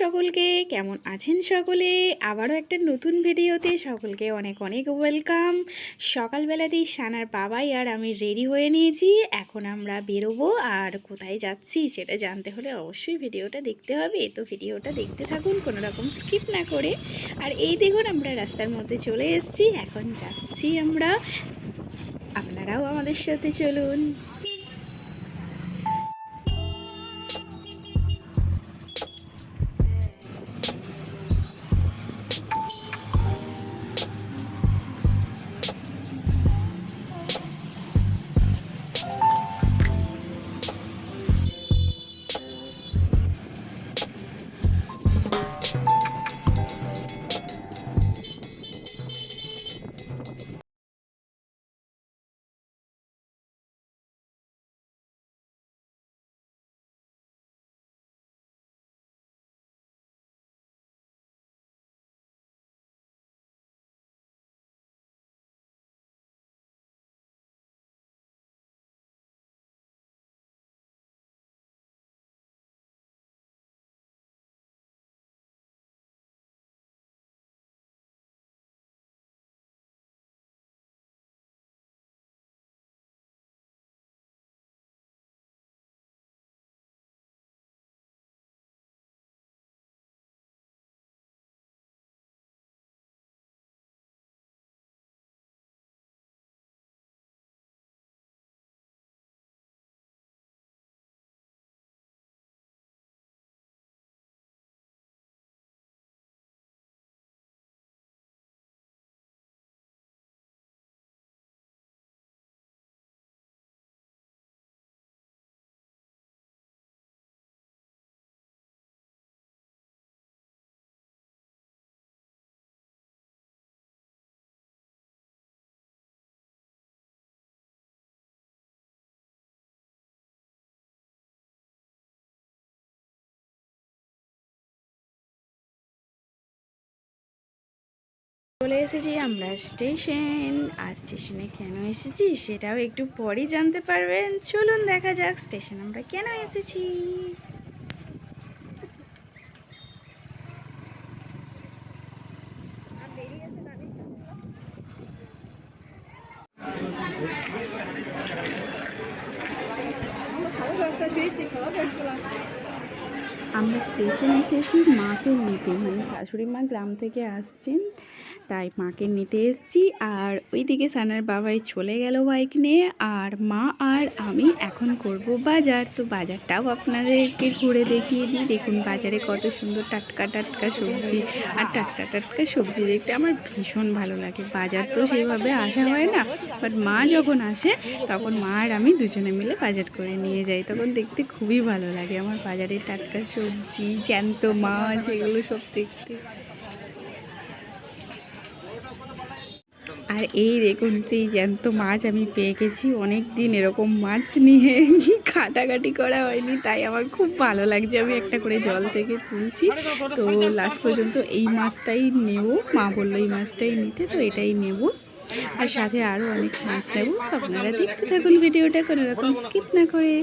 সকলকে, কেমন আছেন সকলে? আবারও একটা নতুন ভিডিওতে সকলকে অনেক অনেক ওয়েলকাম। সকালবেলাতেই সানার বাবাই আর আমি রেডি হয়ে নিয়েছি। এখন আমরা বেরোবো আর কোথায় যাচ্ছি সেটা জানতে হলে অবশ্যই ভিডিওটা দেখতে হবে। তো ভিডিওটা দেখতে থাকুন, কোনো রকম স্কিপ না করে। আর এই দেখুন, আমরা রাস্তার মধ্যে চলে এসেছি। এখন যাচ্ছি আমরা। আপনারাও আমাদের সাথে চলুন। চলে এসেছি আমরা স্টেশন। আর স্টেশনে কেন এসেছি সেটাও একটু পরেই জানতে পারবেন। চলুন দেখা যাক স্টেশন আমরা কেন এসেছি। আমরা স্টেশনে এসেছি, মাকে নিতে। মানে শাশুড়ি মা গ্রাম থেকে আসছেন। তাই মাকে নিতে এসেছি। আর ওইদিকে সানার বাবাই চলে গেল বাইক নিয়ে। আর মা আর আমি এখন করব বাজার। তো বাজারটাও আপনাদেরকে ঘুরে দেখিয়ে দিই। দেখুন বাজারে কত সুন্দর টাটকা টাটকা সবজি। আর টাটকা টাটকা সবজি দেখতে আমার ভীষণ ভালো লাগে। বাজার তো সেইভাবে আসা হয় না। বাট মা যখন আসে, তখন মা আর আমি দুজনে মিলে বাজার করে নিয়ে যাই। তখন দেখতে খুবই ভালো লাগে আমার বাজারে টাটকা সবজি, জ্যান্ত মাছ, এগুলো সব দেখতে। আর এই দেখুন, সেই জ্যান্ত মাছ আমি পেয়ে গেছি। অনেক দিন এরকম মাছ নিয়ে কাটাকাটি করা হয়নি, তাই আমার খুব ভালো লাগছে। আমি একটা করে জল থেকে তুলছি। তো লাস্ট পর্যন্ত এই মাছটাই নেব। মা বলল, এই মাছটাই নিতে, তো এটাই নেব। আর সাথে আরও অনেক মাছ নেব। আপনারা দেখতে থাকুন ভিডিওটা, কোনো রকম স্কিপ না করে।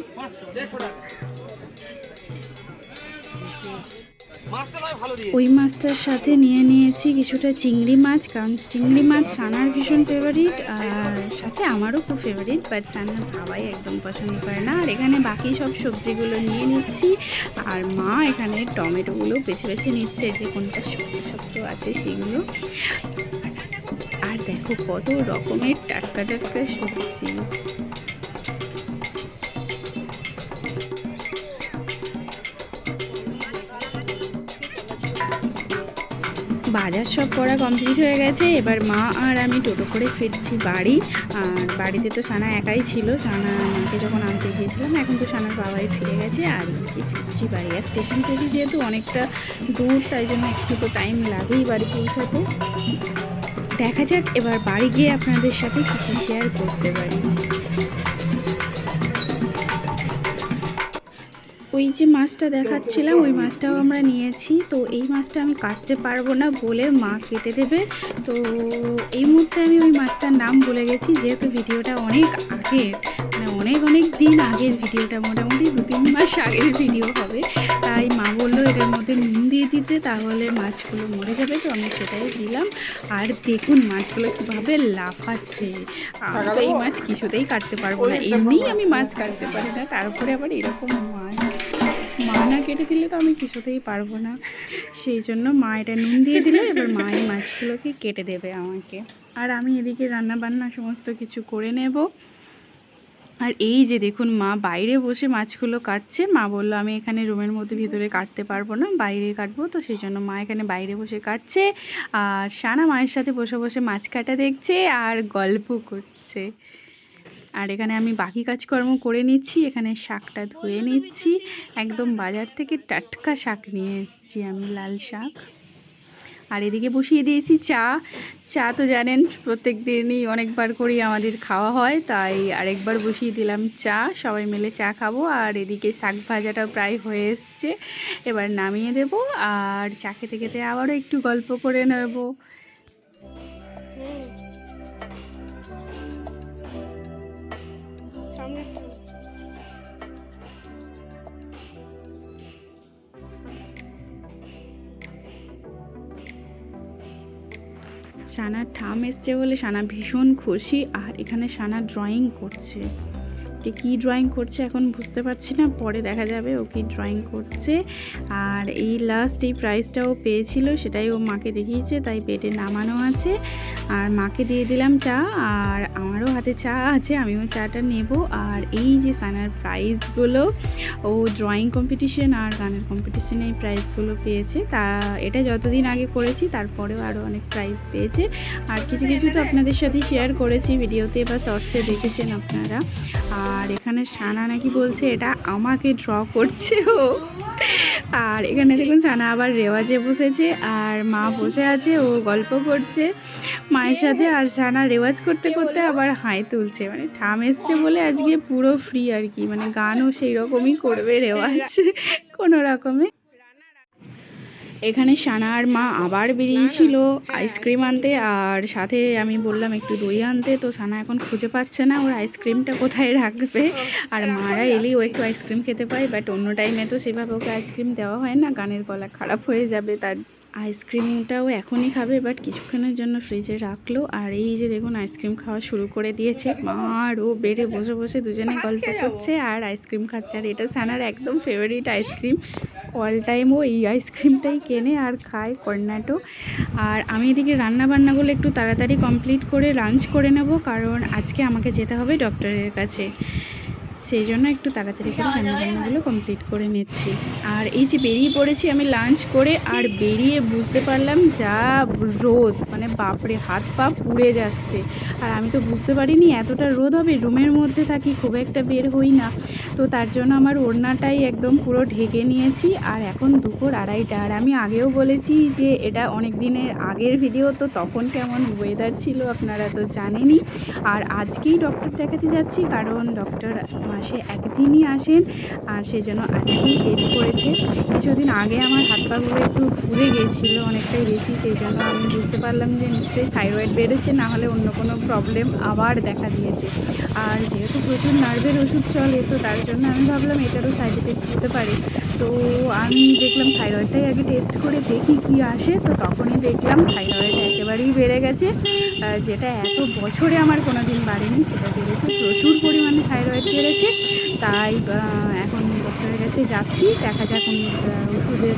ওই মাছটার সাথে নিয়ে নিয়েছি কিছুটা চিংড়ি মাছ, কারণ চিংড়ি মাছ সানার ভীষণ ফেভারিট আর সাথে আমারও খুব ফেভারিট বাট সানার বাবাই একদম পছন্দ করে না। আর এখানে বাকি সব সবজিগুলো নিয়ে নিচ্ছি, আর মা এখানে টমেটোগুলো বেছে বেছে নিচ্ছে, যে কোনটা শক্ত শক্ত আছে সেগুলো। আর দেখো কত রকমের টাটকা টাটকা সবজি। বাজার সব করা কমপ্লিট হয়ে গেছে। এবার মা আর আমি টোটো করে ফিরছি বাড়ি। আর বাড়িতে তো সানা একাই ছিল। সানা মাকে যখন আনতে গিয়েছিলাম, এখন তো সানার বাবাই ফিরে গেছে। আর নিচে ফিরছি বাড়ি। আর স্টেশন থেকে যেহেতু অনেকটা দূর, তাই জন্য একটু তো টাইম লাগেই বাড়ি পৌঁছাতে। দেখা যাক, এবার বাড়ি গিয়ে আপনাদের সাথে কী কী শেয়ার করতে পারি। ওই যে মাছটা দেখাচ্ছিলাম ওই মাছটাও আমরা নিয়েছি। তো এই মাছটা আমি কাটতে পারব না বলে মা কেটে দেবে। তো এই মুহূর্তে আমি ওই মাছটার নাম বলে গেছি যেহেতু ভিডিওটা অনেক আগে মানে অনেক অনেক দিন আগের ভিডিওটা মোটামুটি দু তিন মাস আগের ভিডিও হবে। তাই মা বলল এটার মধ্যে নুন দিয়ে দিতে তাহলে মাছগুলো মরে যাবে। তো আমি সেটাই দিলাম। আর দেখুন মাছগুলো কীভাবে লাফাচ্ছে। আমি তো এই মাছ কিছুতেই কাটতে পারব না। এমনিই আমি মাছ কাটতে পারি না। তারপরে আবার এরকম মাছ না কেটে দিলে তো আমি কিছুতেই পারব না। সেই জন্য মা এটা নুন দিয়ে দিলে, এবার মা এই মাছগুলোকে কেটে দেবে আমাকে। আর আমি এদিকে রান্না বান্না সমস্ত কিছু করে নেব। আর এই যে দেখুন মা বাইরে বসে মাছগুলো কাটছে, মা বলল আমি এখানে রুমের মধ্যে ভিতরে কাটতে পারব না, বাইরে কাটবো। তো সেই জন্য মা এখানে বাইরে বসে কাটছে। আর সানা মায়ের সাথে বসে বসে মাছ কাটা দেখছে আর গল্প করছে। আর এখানে আমি বাকি কাজকর্ম করে নিচ্ছি। এখানে শাকটা ধুয়ে নিচ্ছি। একদম বাজার থেকে টাটকা শাক নিয়ে এসেছি আমি, লাল শাক। আর এদিকে বসিয়ে দিয়েছি চা। চা তো জানেন, প্রত্যেক দিনই অনেকবার করেই আমাদের খাওয়া হয়, তাই আরেকবার বসিয়ে দিলাম চা। সবাই মিলে চা খাব। আর এদিকে শাক ভাজাটাও প্রায় হয়ে এসছে। এবার নামিয়ে দেব। আর চা খেতে খেতে আবারও একটু গল্প করে নেব। সামনে। সানার ঠাম এসছে বলে সানা ভীষণ খুশি আর এখানে সানা ড্রয়িং করছে যে কী ড্রয়িং করছে এখন বুঝতে পারছি না, পরে দেখা যাবে ও কী ড্রয়িং করছে। আর এই লাস্ট এই প্রাইজটাও পেয়েছিল সেটাই ও মাকে দেখিয়েছে, তাই পেটে নামানো আছে। আর মাকে দিয়ে দিলাম চা, আর আমারও হাতে চা আছে, আমিও চাটা নেব। আর এই যে সানার প্রাইজগুলো ও ড্রয়িং কম্পিটিশন আর গানের কম্পিটিশনে এই প্রাইজগুলো পেয়েছে। তা এটা যতদিন আগে করেছি, তারপরেও আরও অনেক প্রাইজ পেয়েছে। আর কিছু কিছু তো আপনাদের সাথে শেয়ার করেছি, ভিডিওতে বা শর্টসে দেখেছেন আপনারা। আর এখানে সানা নাকি বলছে, এটা আমাকে ড্র করছে ও। আর এখানে দেখুন সানা আবার রেওয়াজে বসেছে আর মা বসে আছে, ও গল্প করছে। মায়ের সাথে আর সানা রেওয়াজ করতে করতে আবার হাই তুলছে মানে ঠাম এসছে বলে আজকে পুরো ফ্রি আর কি মানে গানও সেই রকমই করবে রেওয়াজ, কোনো রকমে। এখানে সানা আর মা আবার বেরিয়েছিল আইসক্রিম আনতে, আর সাথে আমি বললাম একটু দই আনতে, তো সানা এখন খুঁজে পাচ্ছে না ওর আইসক্রিমটা কোথায় রাখবে। আর মারা এলেই ও একটু আইসক্রিম খেতে পায়, বাট অন্য টাইমে তো সেভাবে ওকে আইসক্রিম দেওয়া হয় না, গানের গলা খারাপ হয়ে যাবে, তার আইসক্রিমটাও এখনই খাবে বাট কিছুক্ষণের জন্য ফ্রিজে রাখল। আর এই যে দেখুন আইসক্রিম খাওয়া শুরু করে দিয়েছে। মা আর ও বেড়ে বসে বসে দুজনে গল্প করছে আর আইসক্রিম খাচ্ছে। আর এটা সানার একদম favourite ice cream all time ও এই আইসক্রিমটাই কেনে আর খায় কর্নাটো। আর আমি এদিকে রান্না বান্নাগুলো একটু তাড়াতাড়ি কমপ্লিট করে লাঞ্চ করে নেব কারণ আজকে আমাকে যেতে হবে ডক্টরের কাছে। সেই জন্য একটু তাড়াতাড়ি করে রান্না বান্নাগুলো কমপ্লিট করে নিচ্ছি। আর এই যে বেরিয়ে পড়েছি আমি লাঞ্চ করে, আর বেরিয়ে বুঝতে পারলাম যা রোদ মানে বাপরে, হাত পা পুড়ে যাচ্ছে। আর আমি তো বুঝতে পারিনি এতটা রোদ হবে, রুমের মধ্যে থাকি, খুব একটা বের হই না। তো তার জন্য আমার ওড়নাটাই একদম পুরো ঢেকে নিয়েছি, আর এখন দুপুর আড়াইটা। আর আমি আগেও বলেছি যে এটা অনেক দিনের আগের ভিডিও তো তখন কেমন ওয়েদার ছিল আপনারা তো জানেনই। আর আজকেই ডক্টর দেখাতে যাচ্ছি, কারণ ডক্টর মাসে একদিনই আসেন আর সেই জন্য আজকেই ডেট করেছে। কিছুদিন আগে আমার হাত পাগুলো একটু পুড়ে গিয়েছিল অনেকটাই বেশি, সেই জন্য আমি বুঝতে পারলাম যে নিশ্চয়ই থাইরয়েড বেড়েছে, না হলে অন্য কোনো প্রবলেম আবার দেখা দিয়েছে। আর যেহেতু প্রচুর নার্ভের ওষুধ চলে, তো তার জন্য আমি ভাবলাম এটারও সাইড এফেক্ট হতে পারে। তো আমি দেখলাম থাইরয়েডটাই আগে টেস্ট করে দেখি কি আসে, তো তখনই দেখলাম থাইরয়েড একেবারেই বেড়ে গেছে। যেটা এত বছরে আমার কোনো দিন বাড়েনি, সেটা বেড়েছে। প্রচুর পরিমাণে থাইরয়েড বেড়েছে। তাই এখন ডক্টরের কাছে যাচ্ছি। দেখা যাক ওষুধের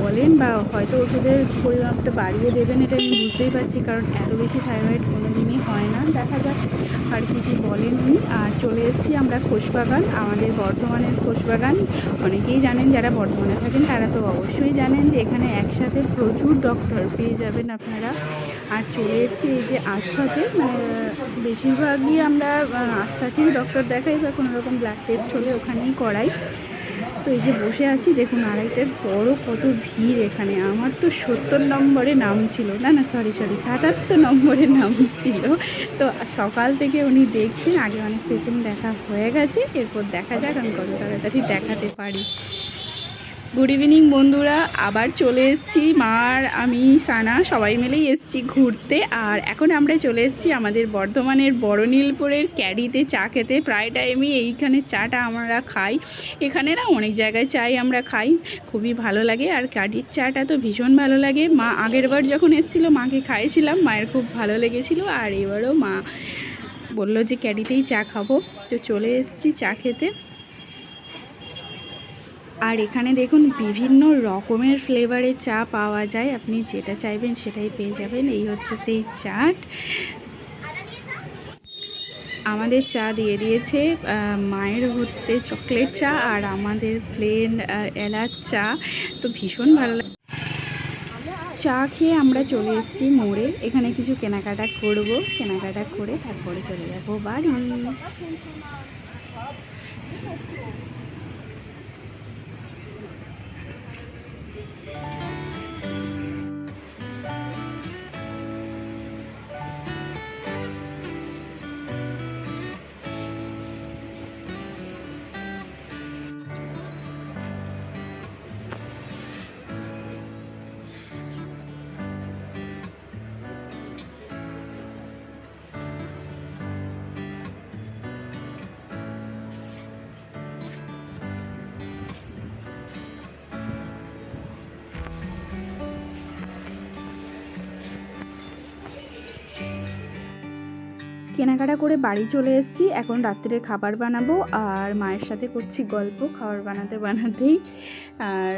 বলেন বা হয়তো ওষুধের পরিমাপটা বাড়িয়ে দেবেন এটা আমি বুঝতেই পারছি কারণ এত বেশি থাইরয়েড কোনো দিনই হয় না। দেখা যাক আর কি কী বলেন উনি। আর চলে এসেছি আমরা খোশবাগান আমাদের বর্ধমানের খোশবাগান। অনেকেই জানেন যারা বর্ধমানে থাকেন তারা তো অবশ্যই জানেন যে এখানে একসাথে প্রচুর ডক্টর পেয়ে যাবেন আপনারা। আর চলে এসেছি এই যে আস্থাতে মানে বেশিরভাগই আমরা আহ, আস্থাতেই ডক্টর দেখাই বা কোনো রকম ব্লাড টেস্ট হলে ওখানেই করাই। তো এই যে বসে আছি, দেখুন আড়াইটার বড় কত ভিড় এখানে। আমার তো সত্তর নম্বরে নাম ছিল। না না সরি সরি সাতাত্তর নম্বরে নাম ছিল। তো সকাল থেকে উনি দেখছেন, আগে অনেক পেশেন্ট দেখা হয়ে গেছে। এরপর দেখা যাক আমি কত তাড়াতাড়ি দেখাতে পারি। গুড ইভিনিং বন্ধুরা। আবার চলে এসেছি। মার আমি, সানা, সবাই মিলেই এসেছি ঘুরতে। আর এখন আমরা চলে এসেছি আমাদের বর্ধমানের বড়নীলপুরের ক্যাডিতে চা খেতে। প্রায় টাইমই এইখানে চাটা আমরা খাই। এখানে না অনেক জায়গায় চাই আমরা খাই। খুবই ভালো লাগে। আর ক্যাডির চাটা তো ভীষণ ভালো লাগে। মা আগের বার যখন এসেছিল, মাকে খাইয়েছিলাম। মায়ের খুব ভালো লেগেছিলো। আর এবারও মা বলল যে ক্যাডিতেই চা খাব। তো চলে এসেছি চা খেতে। আর এখানে দেখুন বিভিন্ন রকমের ফ্লেভারের চা পাওয়া যায়। আপনি যেটা চাইবেন সেটাই পেয়ে যাবেন। এই হচ্ছে সেই চাট। আমাদের চা দিয়ে দিয়েছে মায়ের হচ্ছে চকলেট চা আর আমাদের প্লেন এলাচ চা। তো ভীষণ ভালো লাগে চা খেয়ে আমরা চলে এসেছি মোড়ে। এখানে কিছু কেনাকাটা করব। কেনাকাটা করে তারপরে চলে যাব বাড়ি। কেনাকাটা করে বাড়ি চলে এসেছি। এখন রাত্রে খাবার বানাবো আর মায়ের সাথে করছি গল্প, খাবার বানাতে বানাতেই। আর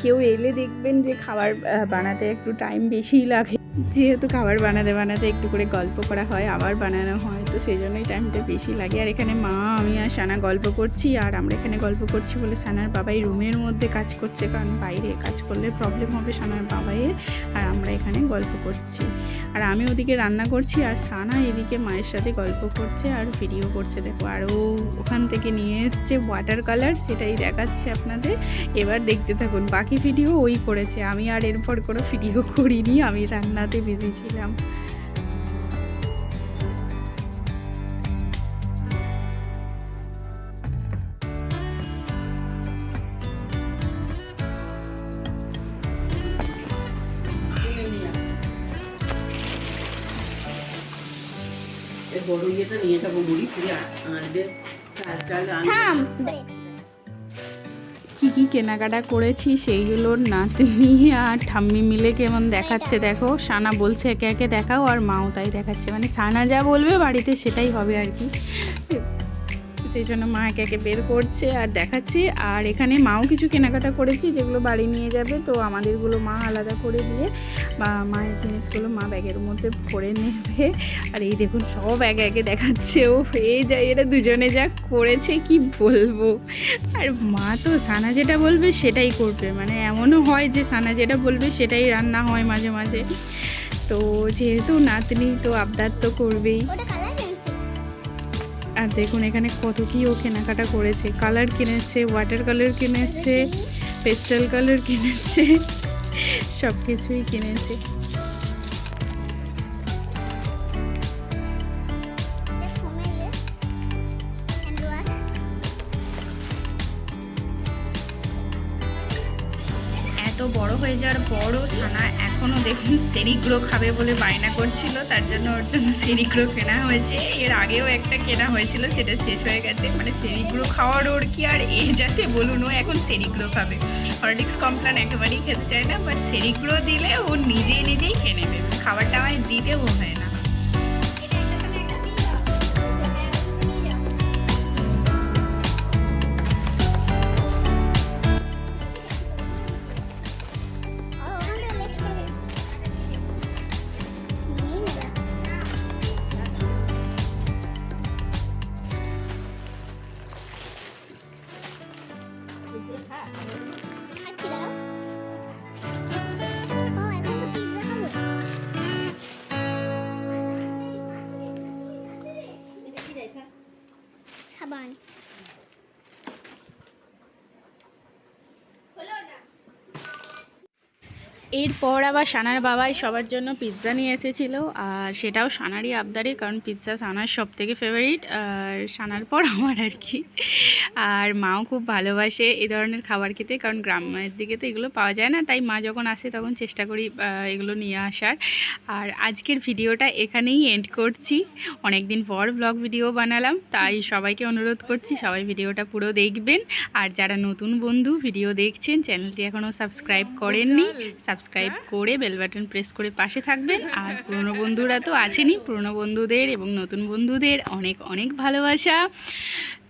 কেউ এলে দেখবেন যে খাবার বানাতে একটু টাইম বেশিই লাগে। যেহেতু খাবার বানাতে বানাতে একটু করে গল্প করা হয়, আবার বানানো হয়, তো সেই জন্যই টাইমটা বেশি লাগে। আর এখানে মা, আমি আর সানা গল্প করছি, আর আমরা এখানে গল্প করছি বলে সানার বাবাই রুমের মধ্যে কাজ করছে, কারণ বাইরে কাজ করলে প্রবলেম হবে সানার বাবাইয়ের, আর আমরা এখানে গল্প করছি। আর আমি ওদিকে রান্না করছি আর সানা এদিকে মায়ের সাথে গল্প করছে আর ভিডিও করছে। দেখো, আর ও ওখান থেকে নিয়ে এসছে ওয়াটার কালার সেটাই দেখাচ্ছে আপনাদের। এবার দেখতে থাকুন, বাকি ভিডিও ওই করেছে। আমি আর এরপর কোনো ভিডিও করিনি, আমি রান্নাতে বিজি ছিলাম। ইয়েটা নিয়ে যাব মুড়ি ফিরে কি কি কেনাকাটা করেছি সেইগুলোর নাতনি আর ঠাম্মি মিলে কেমন দেখাচ্ছে দেখো। সানা বলছে একে একে দেখাও আর মাও তাই দেখাচ্ছে। মানে সানা যা বলবে বাড়িতে সেটাই হবে আর কি। সেই জন্য মা একে একে বের করছে আর দেখাচ্ছে। আর এখানে মাও কিছু কেনাকাটা করেছি, যেগুলো বাড়ি নিয়ে যাবে। তো আমাদেরগুলো মা আলাদা করে দিয়ে বা মায়ের জিনিসগুলো মা ব্যাগের মধ্যে ভরে নেবে। আর এই দেখুন, সব একে একে দেখাচ্ছে। ও এই যা এরা দুজনে যা করেছে, কি বলব? আর মা তো সানা যেটা বলবে সেটাই করবে। মানে এমনও হয় যে সানা যেটা বলবে সেটাই রান্না হয় মাঝে মাঝে। তো যেহেতু নাতনি, তো আবদার তো করবেই। আর দেখুন এখানে কত কি ও কেনাকাটা করেছে। কালার কিনেছে ওয়াটার কালার কিনেছে পেস্টাল কালার কিনেছে সব কিছুই কিনেছে। বড় হয়ে যাওয়ার পরও সানা এখনও দেখুন সেরিগ্রো খাবে বলে বায়না করছিল, তার জন্য ওর জন্য সেরিগ্রো কেনা হয়েছে। এর আগেও একটা কেনা হয়েছিল, সেটা শেষ হয়ে গেছে। মানে সেরিগ্রো খাওয়ার ওর কি আর এ যাচ্ছে বলুন, ও এখন সেরিগ্রো খাবে। হরলিক্স কমপ্লান একেবারেই খেতে চায় না বাট সেরিগ্রো দিলে ও নিজেই নিজেই খেয়ে নেবে। খাবারটা আমায় দিতেও হয় সাবান এরপর আবার সানার বাবাই সবার জন্য পিৎজা নিয়ে এসেছিল। আর সেটাও সানারই আবদারে কারণ পিৎজা সানার সব থেকে ফেভারিট আর সানার পর আমার আর কি। আর মাও খুব ভালোবাসে এই ধরনের খাবার খেতে কারণ গ্রামের দিকে তো এগুলো পাওয়া যায় না তাই মা যখন আসে তখন চেষ্টা করি এগুলো নিয়ে আসার। আর আজকের ভিডিওটা এখানেই এন্ড করছি। অনেক দিন পর ব্লগ ভিডিও বানালাম তাই সবাইকে অনুরোধ করছি সবাই ভিডিওটা পুরো দেখবেন। আর যারা নতুন বন্ধু ভিডিও দেখছেন চ্যানেলটি এখনও সাবস্ক্রাইব করেননি সাবস্ক্রাইব করে বেল বাটন প্রেস করে পাশে থাকবেন। আর পুরনো বন্ধুরা তো আছেনই। পুরনো বন্ধুদের এবং নতুন বন্ধুদের অনেক অনেক ভালোবাসা।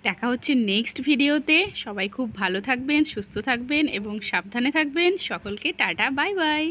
দেখা হচ্ছে নেক্সট ভিডিওতে। সবাই খুব ভালো থাকবেন সুস্থ থাকবেন এবং সাবধানে থাকবেন। সকলকে টাটা বাই বাই